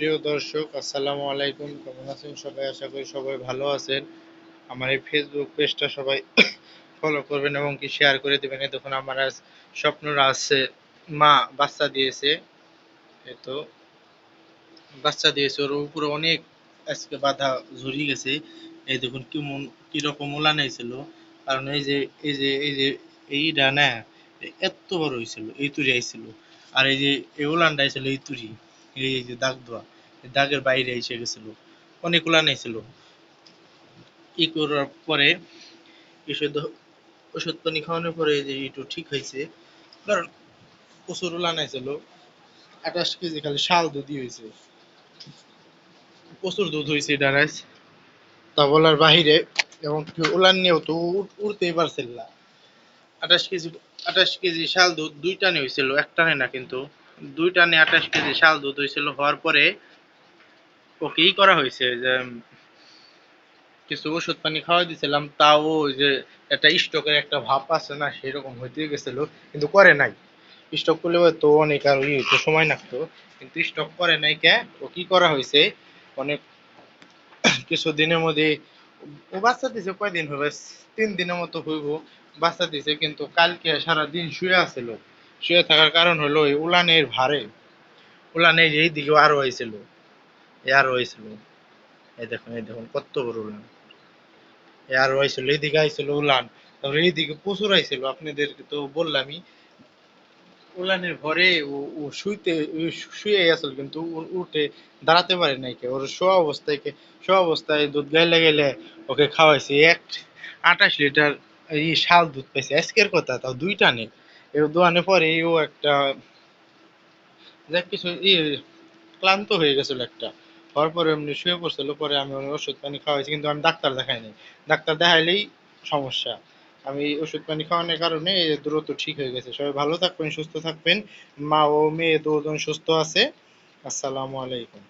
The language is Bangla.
প্রিয় দর্শক, আসসালামু আলাইকুম। কেমন আছেন সবাই? আশা করি সবাই ভালো আছেন। আমার এই ফেসবুক পেজটা সবাই ফলো করবেন এবং কি শেয়ার করে দেবেন। দেখুন, আমার আজ স্বপ্নরা আছে মা বাচ্চা দিয়েছে। তো, বাচ্চা দিয়েছে। ওর উপরে অনেক আজকে বাধা ঝরিয়ে গেছে। এই দেখুন, কেমন, কীরকম ওলান হয়েছিল। কারণ এই যে এই যে এই যে এই ডানা এত বড় হয়েছিল, এই তুরি আইছিল। আর এই যে, এই ওলানটা আইছিল এই তুরি। দাগ দেওয়া দাগের বাইরে এসে গেছিল, অনেক আইছিল। ই করার পরে ওষুধ ওষুধ পানি খাওয়ানোর পরে যে একটু ঠিক হয়েছে কারণ প্রচুর আইছিল, আঠাশ কেজি খালি শাল দুধই হয়েছে। প্রচুর দুধ হয়েছে এটা রাইস তা বলার বাহিরে এবং কি ওলান নিয়েও তো উঠ- উঠতেই পারছিল না। আঠাশ কেজি আঠাশ কেজি শাল দুধ দুই টানে হয়েছিল না কিন্তু দুই টানে আঠাশ কেজি শাল দুধ হয়েছিল হওয়ার পরে ওকে ই করা হয়েছে যে কিছু ওষুধ পানি খাওয়াই দিয়েছিলাম তাও যে একটা স্টকের একটা ভাব আছে না, সেরকম হইতে গেছিল, কিন্তু করে নাই। স্টক করলে তো অনেক আর ই হইতো, সময় লাগতো, কিন্তু স্টক করে নাই কে, ও কি করা হয়েছে, অনেক কিছু দিনের মধ্যে, ও বাচ্চা দিছে কয়দিন হবে? তিন দিনের মতো হইব, বাচ্চা দিছে, কিন্তু কালকে সারা দিন শুয়ে আছিল। শুয়ে থাকার কারণ হলো উলানের ভারে উলানের এই দিকে আরও হয়েছিল এ হয়েছিল। এই দেখুন এই দেখুন, কত বড় উলান। এ আরও হয়েছিল, এইদিকে আইছিল উলান, তারপরে এইদিকে প্রচুর আইছিল। আপনাদেরকে তো বললামই, উলানের ভরে ও শুইতে শুয়ে আসল কিন্তু উঠে দাঁড়াতে পারে নাই কে ওর শোয়া অবস্থায় কে, শোয়া অবস্থায় দুধ গাইলে গেলে ওকে খাওয়াইছে। এক আঠাশ লিটার এই শাল দুধ পাইছে। আজকের কথা, তাও দুইটা নেই। পরে ও একটা কিছু ই, ক্লান্ত হয়ে গেছিল একটা। হওয়ার পরে এমনি শুয়ে পড়ছিল, পরে আমি ওর ওষুধ পানি খাওয়াইছি, কিন্তু আমি ডাক্তার দেখাই নাই। ডাক্তার দেখাইলেই সমস্যা। আমি ওষুধ পানি খাওয়ানোর কারণে দ্রুত ঠিক হয়ে গেছে। সবাই ভালো থাকবেন, সুস্থ থাকবেন। মা ও মেয়ে দুজন সুস্থ আছে। আসসালামু আলাইকুম।